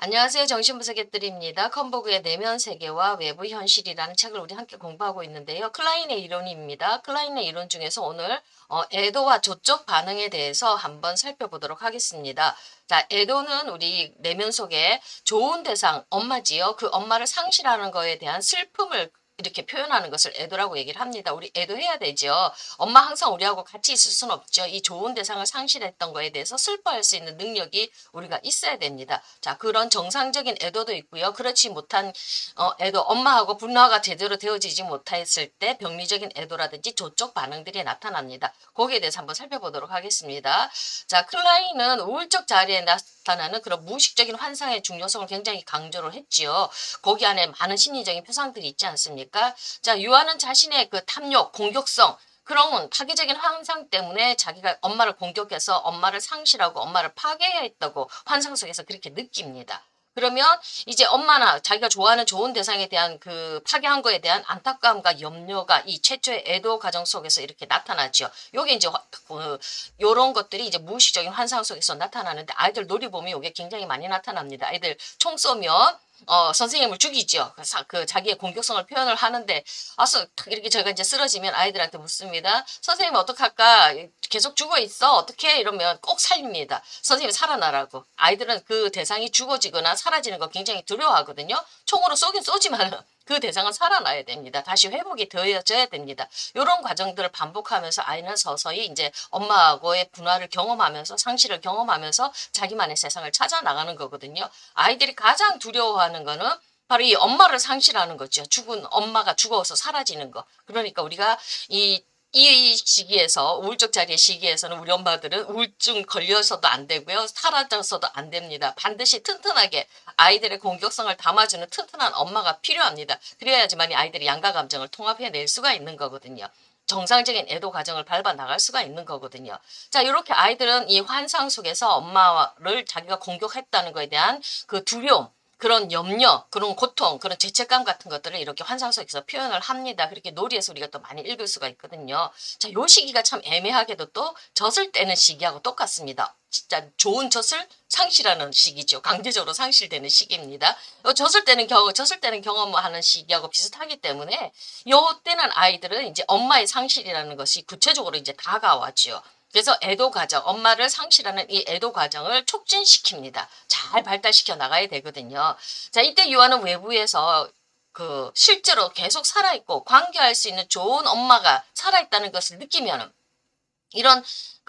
안녕하세요. 정신분석의들입니다. 컨버그의 내면 세계와 외부 현실이라는 책을 우리 함께 공부하고 있는데요. 클라인의 이론입니다. 클라인의 이론 중에서 오늘 어, 애도와 조적 반응에 대해서 한번 살펴보도록 하겠습니다. 자, 애도는 우리 내면 속에 좋은 대상, 엄마지요. 그 엄마를 상실하는 거에 대한 슬픔을 이렇게 표현하는 것을 애도라고 얘기를 합니다. 우리 애도해야 되죠. 엄마 항상 우리하고 같이 있을 수는 없죠. 이 좋은 대상을 상실했던 거에 대해서 슬퍼할 수 있는 능력이 우리가 있어야 됩니다. 자, 그런 정상적인 애도도 있고요. 그렇지 못한 어, 애도, 엄마하고 분화가 제대로 되어지지 못했을 때 병리적인 애도라든지 조적 반응들이 나타납니다. 거기에 대해서 한번 살펴보도록 하겠습니다. 자, 클라인은 우울적 자리에 나타나는 그런 무의식적인 환상의 중요성을 굉장히 강조를 했지요. 거기 안에 많은 심리적인 표상들이 있지 않습니까? 자, 유아는 자신의 그 탐욕, 공격성, 그런 파괴적인 환상 때문에 자기가 엄마를 공격해서 엄마를 상실하고 엄마를 파괴해야 했다고 환상 속에서 그렇게 느낍니다. 그러면 이제 엄마나 자기가 좋아하는 좋은 대상에 대한 그 파괴한 거에 대한 안타까움과 염려가 이 최초의 애도 과정 속에서 이렇게 나타나죠. 요게 이제 화- 그 요런 것들이 이제 무의식적인 환상 속에서 나타나는데 아이들 놀이 보면 요게 굉장히 많이 나타납니다. 아이들 총 쏘면 어, 선생님을 죽이죠. 그, 사- 그 자기의 공격성을 표현을 하는데, 아서 이렇게 저희가 이제 쓰러지면 아이들한테 묻습니다. 선생님 어떡할까? 계속 죽어 있어. 어떻게? 이러면 꼭 살립니다. 선생님 살아나라고. 아이들은 그 대상이 죽어지거나 사라지는 거 굉장히 두려워하거든요. 총으로 쏘긴 쏘지만 그 대상은 살아나야 됩니다. 다시 회복이 되어져야 됩니다. 이런 과정들을 반복하면서 아이는 서서히 이제 엄마하고의 분화를 경험하면서 상실을 경험하면서 자기만의 세상을 찾아 나가는 거거든요. 아이들이 가장 두려워하는 거는 바로 이 엄마를 상실하는 거죠. 죽은 엄마가 죽어서 사라지는 거. 그러니까 우리가 이 이 시기에서 우울적 자리의 시기에서는 우리 엄마들은 우울증 걸려서도 안 되고요. 사라져서도 안 됩니다. 반드시 튼튼하게 아이들의 공격성을 담아주는 튼튼한 엄마가 필요합니다. 그래야지만 이 아이들이 양가 감정을 통합해낼 수가 있는 거거든요. 정상적인 애도 과정을 밟아 나갈 수가 있는 거거든요. 자, 이렇게 아이들은 이 환상 속에서 엄마를 자기가 공격했다는 것에 대한 그 두려움, 그런 염려, 그런 고통, 그런 죄책감 같은 것들을 이렇게 환상 속에서 표현을 합니다. 그렇게 놀이에서 우리가 또 많이 읽을 수가 있거든요. 자, 요 시기가 참 애매하게도 또 젖을 떼는 시기하고 똑같습니다. 진짜 좋은 젖을 상실하는 시기죠. 강제적으로 상실되는 시기입니다. 요 젖을 떼는 경우, 젖을 떼는 경험하는 시기하고 비슷하기 때문에 요 때는 아이들은 이제 엄마의 상실이라는 것이 구체적으로 이제 다가와죠. 그래서 애도 과정, 엄마를 상실하는 이 애도 과정을 촉진시킵니다. 잘 발달시켜 나가야 되거든요. 자, 이때 유아는 외부에서 그 실제로 계속 살아있고 관계할 수 있는 좋은 엄마가 살아있다는 것을 느끼면은 이런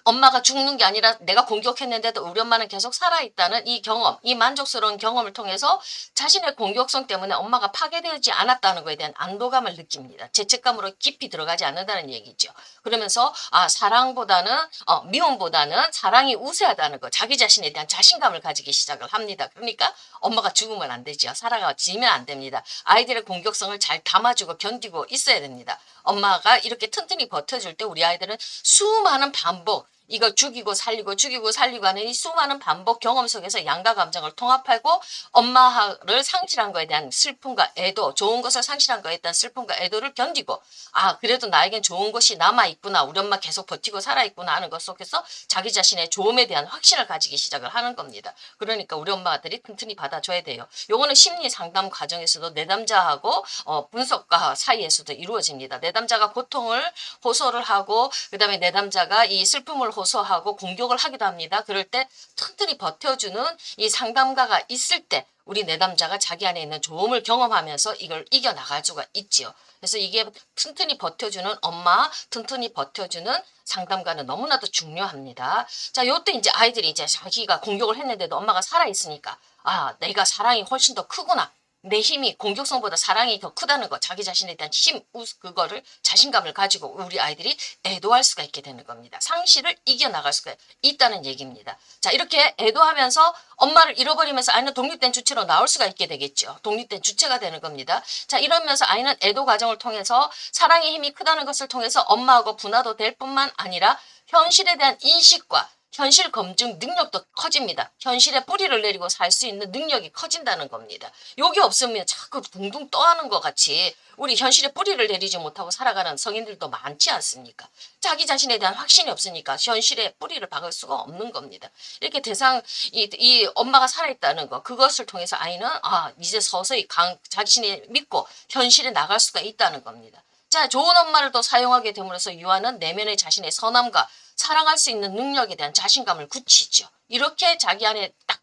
엄마가 죽는 게 아니라 내가 공격했는데도 우리 엄마는 계속 살아있다는 이 경험, 이 만족스러운 경험을 통해서 자신의 공격성 때문에 엄마가 파괴되지 않았다는 것에 대한 안도감을 느낍니다. 죄책감으로 깊이 들어가지 않는다는 얘기죠. 그러면서 아 사랑보다는 어, 미움보다는 사랑이 우세하다는 거, 자기 자신에 대한 자신감을 가지기 시작을 합니다. 그러니까 엄마가 죽으면 안 되죠. 살아가지면 안 됩니다. 아이들의 공격성을 잘 담아주고 견디고 있어야 됩니다. 엄마가 이렇게 튼튼히 버텨줄 때 우리 아이들은 수많은 반복, 이걸 죽이고 살리고 죽이고 살리고 하는 이 수많은 반복 경험 속에서 양가 감정을 통합하고 엄마를 상실한 거에 대한 슬픔과 애도, 좋은 것을 상실한 거에 대한 슬픔과 애도를 견디고 아 그래도 나에겐 좋은 것이 남아 있구나, 우리 엄마 계속 버티고 살아 있구나 하는 것 속에서 자기 자신의 좋음에 대한 확신을 가지기 시작을 하는 겁니다. 그러니까 우리 엄마들이 튼튼히 받아줘야 돼요. 요거는 심리 상담 과정에서도 내담자하고 어, 분석가 사이에서도 이루어집니다. 내담자가 고통을 호소를 하고 그 다음에 내담자가 이 슬픔을 호소하고 공격을 하기도 합니다. 그럴 때 튼튼히 버텨주는 이 상담가가 있을 때 우리 내담자가 자기 안에 있는 좋음을 경험하면서 이걸 이겨나갈 수가 있지요. 그래서 이게 튼튼히 버텨주는 엄마, 튼튼히 버텨주는 상담가는 너무나도 중요합니다. 자, 요때 이제 아이들이 이제 자기가 공격을 했는데도 엄마가 살아있으니까, 아, 내가 사랑이 훨씬 더 크구나. 내 힘이 공격성보다 사랑이 더 크다는 거, 자기 자신에 대한 힘, 우- 그거를 자신감을 가지고 우리 아이들이 애도할 수가 있게 되는 겁니다. 상실을 이겨나갈 수가 있다는 얘기입니다. 자, 이렇게 애도하면서 엄마를 잃어버리면서 아이는 독립된 주체로 나올 수가 있게 되겠죠. 독립된 주체가 되는 겁니다. 자, 이러면서 아이는 애도 과정을 통해서 사랑의 힘이 크다는 것을 통해서 엄마하고 분화도 될 뿐만 아니라 현실에 대한 인식과 현실 검증 능력도 커집니다. 현실에 뿌리를 내리고 살 수 있는 능력이 커진다는 겁니다. 요게 없으면 자꾸 둥둥 떠하는 것 같이 우리 현실에 뿌리를 내리지 못하고 살아가는 성인들도 많지 않습니까? 자기 자신에 대한 확신이 없으니까 현실에 뿌리를 박을 수가 없는 겁니다. 이렇게 대상 이, 이 엄마가 살아있다는 거 그것을 통해서 아이는 아 이제 서서히 강 자신이 믿고 현실에 나갈 수가 있다는 겁니다. 자 좋은 엄마를 또 사용하게 됨으로써 유아는 내면의 자신의 선함과 사랑할 수 있는 능력에 대한 자신감을 굳히죠. 이렇게 자기 안에 딱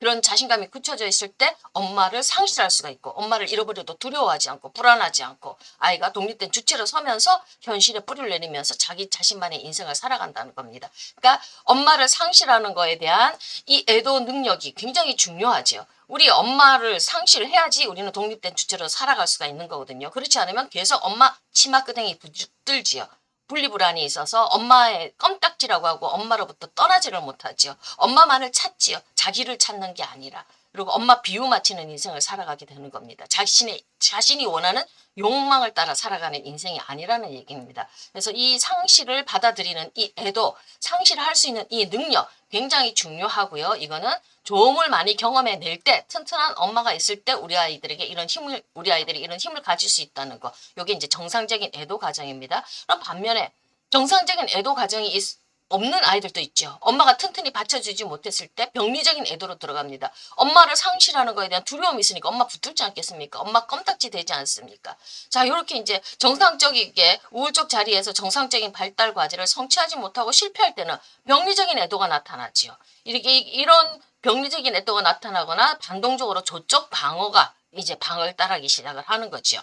그런 자신감이 굳혀져 있을 때 엄마를 상실할 수가 있고 엄마를 잃어버려도 두려워하지 않고 불안하지 않고 아이가 독립된 주체로 서면서 현실에 뿌리를 내리면서 자기 자신만의 인생을 살아간다는 겁니다. 그러니까 엄마를 상실하는 거에 대한 이 애도 능력이 굉장히 중요하죠. 우리 엄마를 상실 해야지 우리는 독립된 주체로 살아갈 수가 있는 거거든요. 그렇지 않으면 계속 엄마 치마끄댕이 붙들지요. 분리불안이 있어서 엄마의 껌딱지라고 하고 엄마로부터 떠나지를 못하지요. 엄마만을 찾지요. 자기를 찾는 게 아니라. 그리고 엄마 비유 맞히는 인생을 살아가게 되는 겁니다. 자신의 자신이 원하는 욕망을 따라 살아가는 인생이 아니라는 얘기입니다. 그래서 이 상실을 받아들이는 이 애도 상실할 수 있는 이 능력 굉장히 중요하고요. 이거는 조음을 많이 경험해 낼 때 튼튼한 엄마가 있을 때 우리 아이들에게 이런 힘을 우리 아이들이 이런 힘을 가질 수 있다는 거. 요게 이제 정상적인 애도 과정입니다. 그럼 반면에 정상적인 애도 과정이 있, 없는 아이들도 있죠. 엄마가 튼튼히 받쳐주지 못했을 때 병리적인 애도로 들어갑니다. 엄마를 상실하는 거에 대한 두려움이 있으니까 엄마 붙들지 않겠습니까? 엄마 껌딱지 되지 않습니까? 자, 이렇게 이제 정상적이게 우울적 자리에서 정상적인 발달 과제를 성취하지 못하고 실패할 때는 병리적인 애도가 나타나지요. 이렇게 이런 병리적인 애도가 나타나거나 반동적으로 조적 방어가 이제 방을 따라기 시작을 하는 거지요.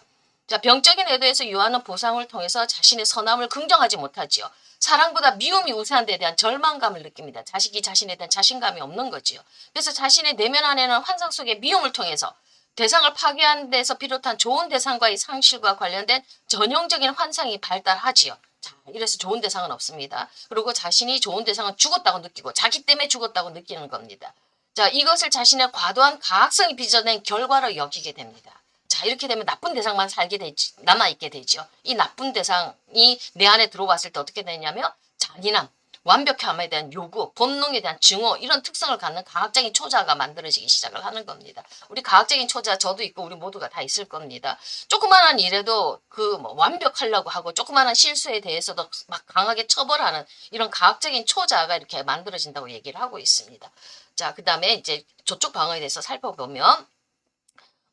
자, 병적인 애도에서 유아는 보상을 통해서 자신의 선함을 긍정하지 못하지요. 사랑보다 미움이 우세한 데 대한 절망감을 느낍니다. 자식이 자신에 대한 자신감이 없는 거지요. 그래서 자신의 내면 안에는 환상 속의 미움을 통해서 대상을 파괴한 데서 비롯한 좋은 대상과의 상실과 관련된 전형적인 환상이 발달하지요. 자, 이래서 좋은 대상은 없습니다. 그리고 자신이 좋은 대상은 죽었다고 느끼고 자기 때문에 죽었다고 느끼는 겁니다. 자, 이것을 자신의 과도한 가학성이 빚어낸 결과로 여기게 됩니다. 자, 이렇게 되면 나쁜 대상만 살게 되지, 남아 있게 되죠. 이 나쁜 대상이 내 안에 들어왔을 때 어떻게 되냐면, 잔인함, 완벽함에 대한 요구, 본능에 대한 증오, 이런 특성을 갖는 과학적인 초자가 만들어지기 시작을 하는 겁니다. 우리 과학적인 초자, 저도 있고, 우리 모두가 다 있을 겁니다. 조그마한 일에도 그 뭐 완벽하려고 하고, 조그마한 실수에 대해서도 막 강하게 처벌하는 이런 과학적인 초자가 이렇게 만들어진다고 얘기를 하고 있습니다. 자, 그 다음에 이제 저쪽 방어에 대해서 살펴보면,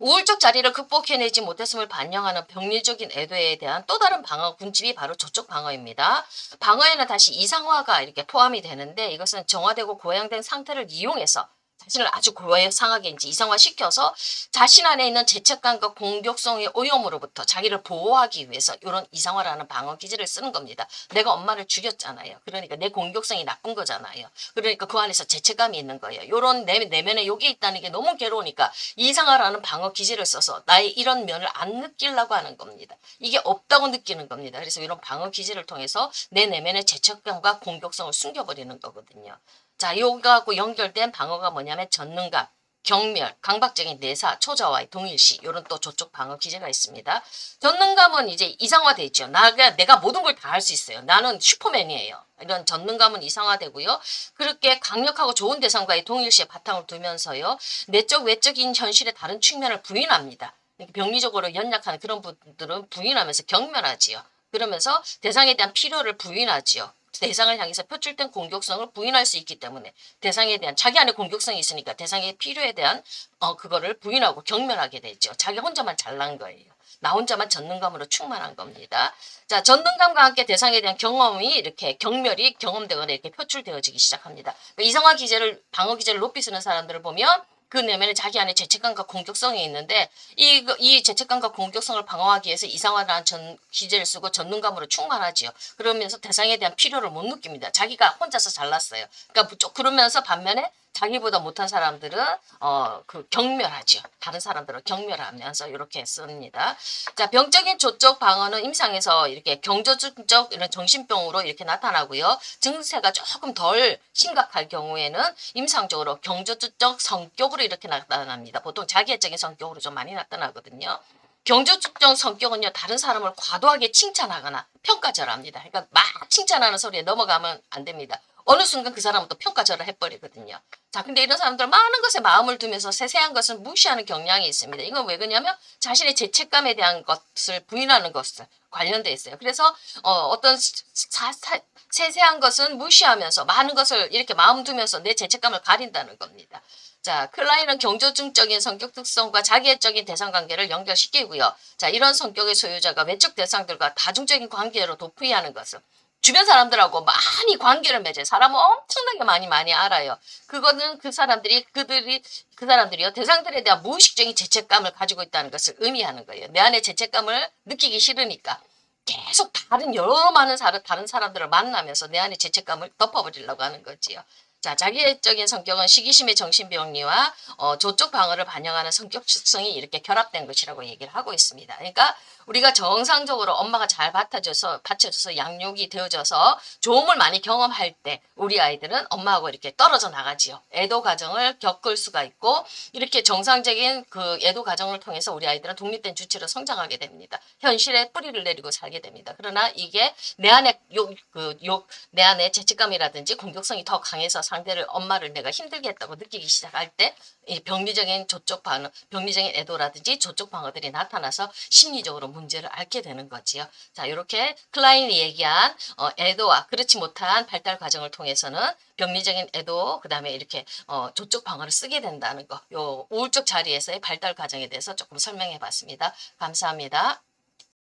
우울적 자리를 극복해내지 못했음을 반영하는 병리적인 애도에 대한 또 다른 방어 군집이 바로 저쪽 방어입니다. 방어에는 다시 이상화가 이렇게 포함이 되는데 이것은 정화되고 고양된 상태를 이용해서 자신을 아주 고해상하게 이제 이상화시켜서 자신 안에 있는 죄책감과 공격성의 오염으로부터 자기를 보호하기 위해서 이런 이상화라는 방어 기제를 쓰는 겁니다. 내가 엄마를 죽였잖아요. 그러니까 내 공격성이 나쁜 거잖아요. 그러니까 그 안에서 죄책감이 있는 거예요. 이런 내, 내면에 욕이 있다는 게 너무 괴로우니까 이상화라는 방어 기제를 써서 나의 이런 면을 안 느끼려고 하는 겁니다. 이게 없다고 느끼는 겁니다. 그래서 이런 방어 기제를 통해서 내 내면의 죄책감과 공격성을 숨겨버리는 거거든요. 자, 요거하고 연결된 방어가 뭐냐면 전능감, 경멸, 강박적인 내사, 초자와의 동일시 이런 또 저쪽 방어 기제가 있습니다. 전능감은 이제 이상화돼 있죠. 나가 내가 모든 걸 다 할 수 있어요. 나는 슈퍼맨이에요. 이런 전능감은 이상화되고요. 그렇게 강력하고 좋은 대상과의 동일시에 바탕을 두면서요. 내적 외적인 현실의 다른 측면을 부인합니다. 병리적으로 연약한 그런 분들은 부인하면서 경멸하지요. 그러면서 대상에 대한 필요를 부인하지요. 대상을 향해서 표출된 공격성을 부인할 수 있기 때문에 대상에 대한 자기 안에 공격성이 있으니까 대상의 필요에 대한 어 그거를 부인하고 경멸하게 되죠. 자기 혼자만 잘난 거예요. 나 혼자만 전능감으로 충만한 겁니다. 자, 전능감과 함께 대상에 대한 경험이 이렇게 경멸이 경험되거나 이렇게 표출되어지기 시작합니다. 그러니까 이상화 기제를 방어 기제를 높이 쓰는 사람들을 보면 그 내면에 자기 안에 죄책감과 공격성이 있는데 이, 이 죄책감과 공격성을 방어하기 위해서 이상화라는 전 기제를 쓰고 전능감으로 충만하지요. 그러면서 대상에 대한 필요를 못 느낍니다. 자기가 혼자서 잘났어요. 그러니까 그러면서 반면에 자기보다 못한 사람들은 어 그 경멸하죠. 다른 사람들을 경멸하면서 이렇게 씁니다. 자, 병적인 조적 방어는 임상에서 이렇게 경조증적 이런 정신병으로 이렇게 나타나고요. 증세가 조금 덜 심각할 경우에는 임상적으로 경조증적 성격으로 이렇게 나타납니다. 보통 자기애적인 성격으로 좀 많이 나타나거든요. 경조증적 성격은요, 다른 사람을 과도하게 칭찬하거나 평가절합니다. 그러니까 막 칭찬하는 소리에 넘어가면 안 됩니다. 어느 순간 그 사람은 또 평가절하 해버리거든요. 자, 근데 이런 사람들은 많은 것에 마음을 두면서 세세한 것은 무시하는 경향이 있습니다. 이건 왜 그러냐면 자신의 죄책감에 대한 것을 부인하는 것을 관련돼 있어요. 그래서 어, 어떤 사- 사- 세세한 것은 무시하면서 많은 것을 이렇게 마음 두면서 내 죄책감을 가린다는 겁니다. 자, 클라인은 경조증적인 성격 특성과 자기애적인 대상 관계를 연결시키고요. 자, 이런 성격의 소유자가 외적 대상들과 다중적인 관계로 도피하는 것은 주변 사람들하고 많이 관계를 맺어요. 사람은 엄청나게 많이 많이 알아요. 그거는 그 사람들이 그들이 그 사람들이요 대상들에 대한 무의식적인 죄책감을 가지고 있다는 것을 의미하는 거예요. 내 안에 죄책감을 느끼기 싫으니까 계속 다른 여러 많은 사람 다른 사람들을 만나면서 내 안에 죄책감을 덮어버리려고 하는 거지요. 자, 자기애적인 성격은 시기심의 정신병리와 어, 조적 방어를 반영하는 성격 특성이 이렇게 결합된 것이라고 얘기를 하고 있습니다. 그러니까 우리가 정상적으로 엄마가 잘 받쳐줘서 받쳐줘서 양육이 되어져서 좋음을 많이 경험할 때 우리 아이들은 엄마하고 이렇게 떨어져 나가지요. 애도 과정을 겪을 수가 있고 이렇게 정상적인 그 애도 과정을 통해서 우리 아이들은 독립된 주체로 성장하게 됩니다. 현실에 뿌리를 내리고 살게 됩니다. 그러나 이게 내 안에 욕 그 욕 내 안에 죄책감이라든지 공격성이 더 강해서 상대를 엄마를 내가 힘들게 했다고 느끼기 시작할 때이 병리적인 조적 반응, 병리적인 애도라든지 조적 방어들이 나타나서 심리적으로 문제를 앓게 되는 거지요. 자, 이렇게 클라인이 얘기한 어, 애도와 그렇지 못한 발달 과정을 통해서는 병리적인 애도, 그 다음에 이렇게 어, 조적 방어를 쓰게 된다는 거, 요 우울적 자리에서의 발달 과정에 대해서 조금 설명해 봤습니다. 감사합니다.